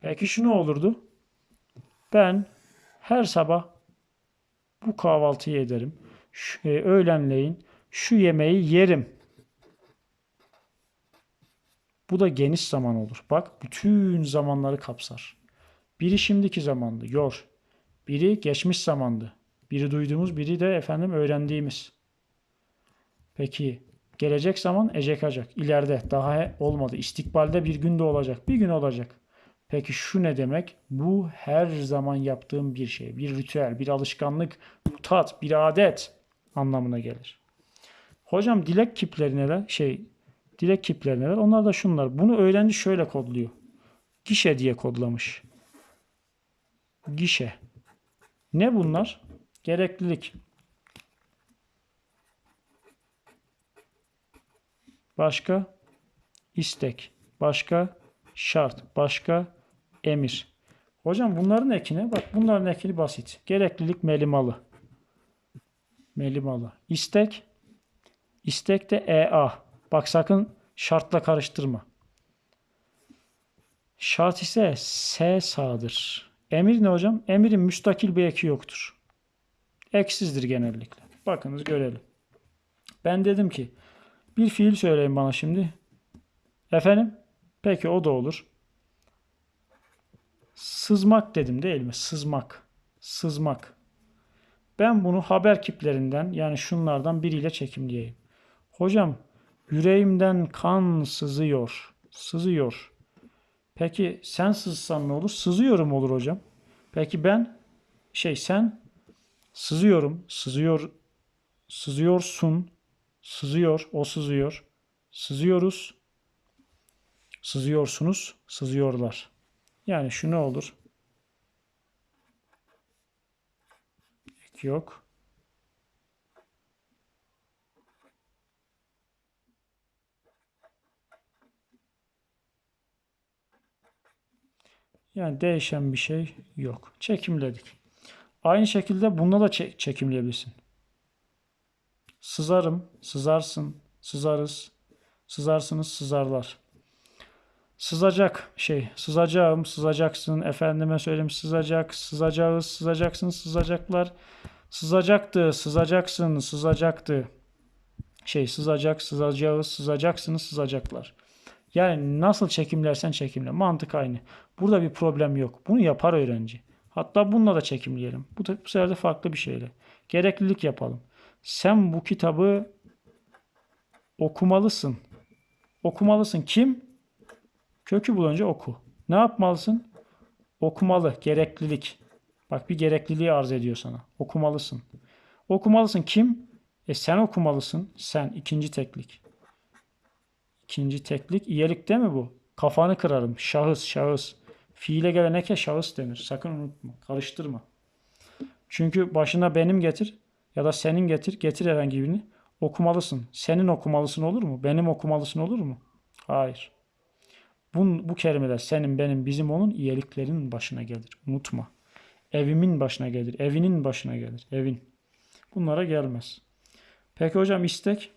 Peki şu ne olurdu? Ben her sabah bu kahvaltıyı ederim. Şu, e, öğlenleyin şu yemeği yerim. Bu da geniş zaman olur. Bak bütün zamanları kapsar. Biri şimdiki zamandı, yor. Biri geçmiş zamandı. Biri duyduğumuz, biri de efendim öğrendiğimiz. Peki gelecek zaman ecekacak. İleride daha olmadı. İstikbalde bir günde olacak. Bir gün olacak. Peki şu ne demek? Bu her zaman yaptığım bir şey. Bir ritüel, bir alışkanlık, mutat, bir adet anlamına gelir. Hocam dilek kipleri neler? Şey, dilek kipleri neler? Onlar da şunlar. Bunu öğrenci şöyle kodluyor. Gişe diye kodlamış. Gişe. Ne bunlar? Gereklilik. Başka istek. Başka şart. Başka emir. Hocam bunların ekine bak bunların ekini basit. Gereklilik melimalı. Melimalı. İstek. İstek de EA. Bak sakın şartla karıştırma. Şart ise S sağdır. Emir ne hocam? Emirin müstakil bir eki yoktur. Eksizdir genellikle. Bakınız görelim. Ben dedim ki bir fiil söyleyin bana şimdi. Efendim? Peki o da olur. Sızmak dedim değil mi? Sızmak. Sızmak. Ben bunu haber kiplerinden yani şunlardan biriyle çekimleyeyim. Hocam yüreğimden kan sızıyor. Sızıyor. Peki sen sızsan ne olur? Sızıyorum olur hocam. Peki ben şey sen sızıyorum. Sızıyor. Sızıyorsun. Sızıyor. O sızıyor. Sızıyoruz. Sızıyorsunuz. Sızıyorlar. Yani şu ne olur? Ek yok. Yani değişen bir şey yok. Çekimledik. Aynı şekilde bununla da çe- çekimleyebilirsin. Sızarım, sızarsın, sızarız, sızarsınız, sızarlar. Sızacak şey, sızacağım, sızacaksın, efendime söyleyeyim sızacak, sızacağız, sızacaksın, sızacaklar. Sızacaktı, sızacaksın, sızacaktı. Şey, sızacak, sızacağız, sızacaksınız, sızacaklar. Yani nasıl çekimlersen çekimle. Mantık aynı. Burada bir problem yok. Bunu yapar öğrenci. Hatta bununla da çekimleyelim. Bu, bu sefer de farklı bir şeyle. Gereklilik yapalım. Sen bu kitabı okumalısın. Okumalısın. Kim? Kökü bulunca oku. Ne yapmalısın? Okumalı. Gereklilik. Bak bir gerekliliği arz ediyor sana. Okumalısın. Okumalısın. Kim? E sen okumalısın. Sen. ikinci teklik. İkinci teklik. İyelik değil mi bu? Kafanı kırarım. Şahıs, şahıs. Fiile gelen eke şahıs denir. Sakın unutma. Karıştırma. Çünkü başına benim getir ya da senin getir. Getir herhangi birini. Okumalısın. Senin okumalısın olur mu? Benim okumalısın olur mu? Hayır. Bu, bu kelimeler senin, benim, bizim, onun iyiliklerin başına gelir. Unutma. Evimin başına gelir. Evinin başına gelir. Evin. Bunlara gelmez. Peki hocam istek?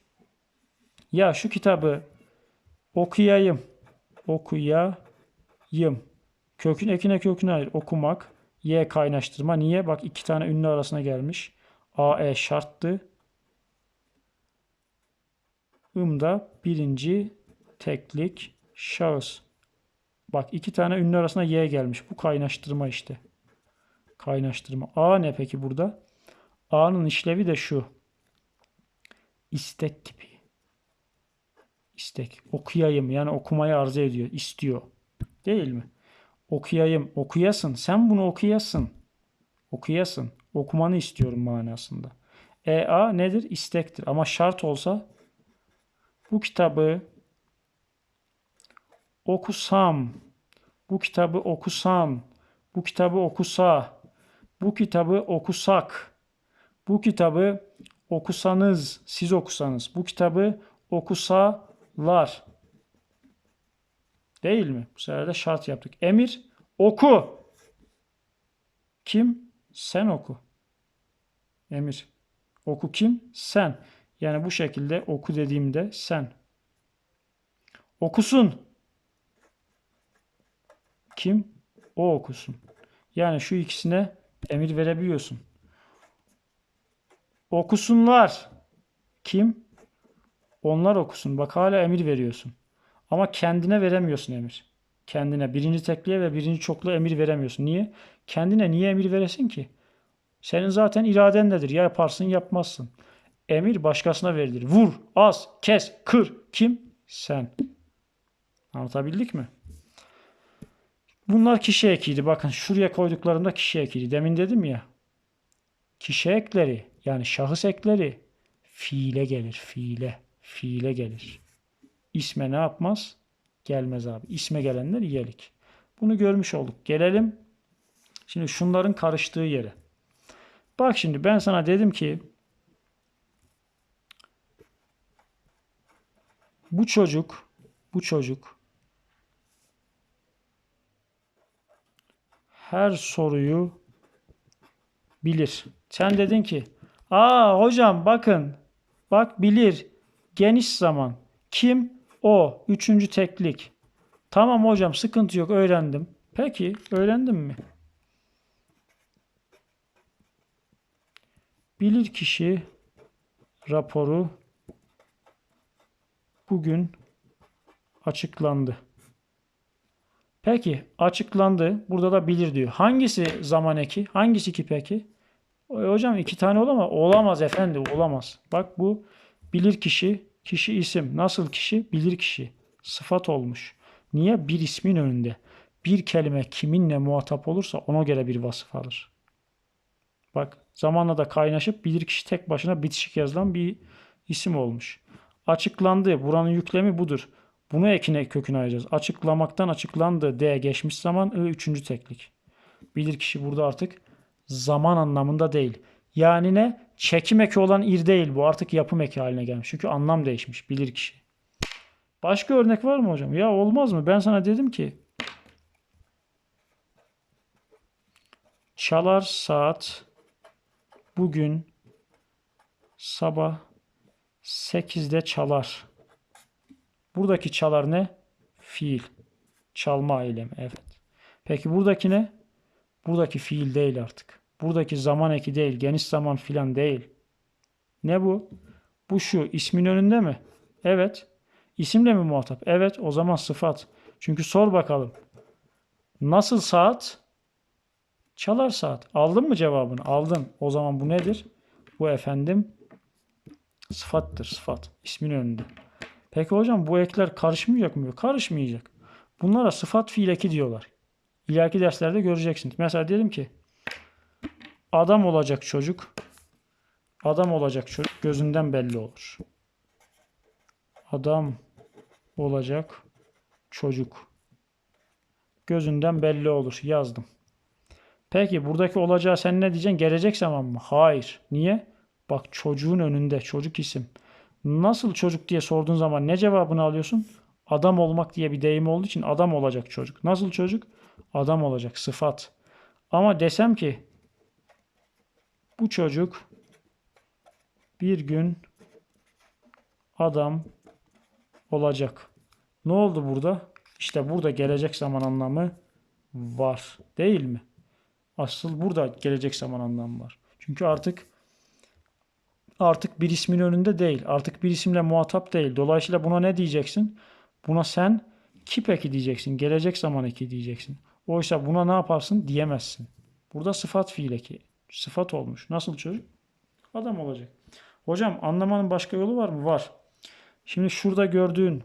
Ya şu kitabı okuyayım. Okuyayım. Kökün ekine köküne hayır. Okumak. Y kaynaştırma. Niye? Bak iki tane ünlü arasına gelmiş. A, E şarttı. Im da birinci teklik şahıs. Bak iki tane ünlü arasına Y gelmiş. Bu kaynaştırma işte. Kaynaştırma. A ne peki burada? A'nın işlevi de şu. İstek tipi. İstek. Okuyayım. Yani okumayı arzu ediyor. istiyor. Değil mi? Okuyayım. Okuyasın. Sen bunu okuyasın. Okuyasın. Okumanı istiyorum manasında. EA nedir? İstektir. Ama şart olsa bu kitabı okusam, bu kitabı okusam, bu kitabı okusa, bu kitabı okusak, bu kitabı okusanız, siz okusanız, bu kitabı okusalar. Değil mi? Bu sefer de şart yaptık. Emir oku. Kim? Sen oku. Emir. Oku kim? Sen. Yani bu şekilde oku dediğimde sen. Okusun. Kim? o okusun. Yani şu ikisine emir verebiliyorsun. Okusunlar. Kim? Onlar okusun. Bak hala emir veriyorsun. Ama kendine veremiyorsun emir. Kendine birinci tekliğe ve birinci çokluğa emir veremiyorsun. Niye? Kendine niye emir veresin ki? Senin zaten iradendedir. Ya yaparsın yapmazsın. Emir başkasına verilir. Vur, az, kes, kır. Kim? Sen. Anlatabildik mi? Bunlar kişi ekiydi. Bakın şuraya koyduklarımda kişi ekiydi. Demin dedim ya. Kişi ekleri yani şahıs ekleri fiile gelir. Fiile. Fiile gelir. İsme ne yapmaz? Gelmez abi. İsme gelenler iyelik. Bunu görmüş olduk. Gelelim şimdi şunların karıştığı yere. Bak şimdi ben sana dedim ki bu çocuk bu çocuk her soruyu bilir. Sen dedin ki, aa hocam bakın, bak bilir, geniş zaman. Kim? O. Üçüncü teklik. Tamam hocam sıkıntı yok öğrendim. Peki öğrendin mi? Bilir kişi raporu bugün açıklandı. Peki açıklandı. Burada da bilir diyor. Hangisi zaman eki? Hangisi ki peki? E, hocam iki tane olamaz. Olamaz efendi olamaz. Bak bu bilir kişi, kişi isim. Nasıl kişi? Bilir kişi. Sıfat olmuş. Niye? Bir ismin önünde. Bir kelime kiminle muhatap olursa ona göre bir vasıf alır. Bak zamanla da kaynaşıp bilir kişi tek başına bitişik yazılan bir isim olmuş. Açıklandı. Buranın yüklemi budur. Bunu ekine köküne ayıracağız. Açıklamaktan açıklandı. D geçmiş zaman. I üçüncü teklik. Bilir kişi burada artık zaman anlamında değil. Yani ne? Çekim eki olan ir değil bu. Artık yapım eki haline gelmiş. Çünkü anlam değişmiş. Bilir kişi. Başka örnek var mı hocam? Ya olmaz mı? Ben sana dedim ki çalar saat bugün sabah 8'de çalar. Buradaki çalar ne? Fiil. Çalma eylemi. Evet. Peki buradaki ne? Buradaki fiil değil artık. Buradaki zaman eki değil. Geniş zaman filan değil. Ne bu? Bu şu. ismin önünde mi? Evet. İsimle mi muhatap? Evet. O zaman sıfat. Çünkü sor bakalım. Nasıl saat? Çalar saat. Aldın mı cevabını? Aldın. O zaman bu nedir? Bu efendim sıfattır. Sıfat. İsmin önünde. Peki hocam bu ekler karışmayacak mı? Karışmayacak. Bunlara sıfat fiil eki diyorlar. İleriki derslerde göreceksiniz. Mesela diyelim ki adam olacak çocuk adam olacak çocuk gözünden belli olur. Adam olacak çocuk gözünden belli olur. Yazdım. Peki buradaki olacağı sen ne diyeceksin? Gelecek zaman mı? Hayır. Niye? Bak çocuğun önünde çocuk isim. Nasıl çocuk diye sorduğun zaman ne cevabını alıyorsun? Adam olmak diye bir deyim olduğu için adam olacak çocuk. Nasıl çocuk? Adam olacak sıfat. Ama desem ki bu çocuk bir gün adam olacak. Ne oldu burada? İşte burada gelecek zaman anlamı var. Değil mi? Asıl burada gelecek zaman anlamı var. Çünkü artık artık bir ismin önünde değil. Artık bir isimle muhatap değil. Dolayısıyla buna ne diyeceksin? Buna sen kip eki diyeceksin. Gelecek zaman eki diyeceksin. Oysa buna ne yaparsın diyemezsin. Burada sıfat fiil eki. Sıfat olmuş. Nasıl çocuk? Adam olacak. Hocam anlamanın başka yolu var mı? Var. Şimdi şurada gördüğün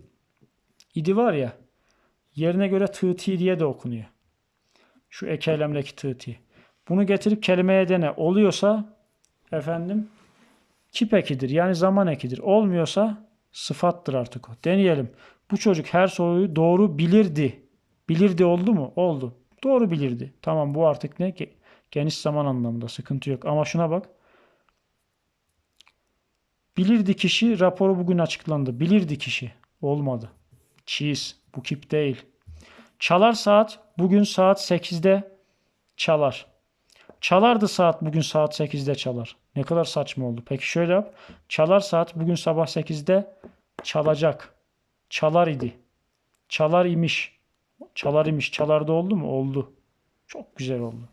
idi var ya yerine göre tığti diye de okunuyor. Şu ek eylemdeki tığti. Bunu getirip kelimeye dene. Oluyorsa efendim kip ekidir. Yani zaman ekidir. Olmuyorsa sıfattır artık o. Deneyelim. Bu çocuk her soruyu doğru bilirdi. Bilirdi oldu mu? Oldu. Doğru bilirdi. Tamam bu artık ne? Geniş zaman anlamında sıkıntı yok. Ama şuna bak. Bilirdi kişi raporu bugün açıklandı. Bilirdi kişi. Olmadı. Cheese. Bu kip değil. Çalar saat bugün saat 8'de çalar. Çalardı saat bugün saat 8'de çalar. Ne kadar saçma oldu. Peki şöyle yap. Çalar saat bugün sabah 8'de çalacak. Çalar idi. Çalar imiş. Çalar imiş. Çalarda oldu mu? Oldu. Çok güzel oldu.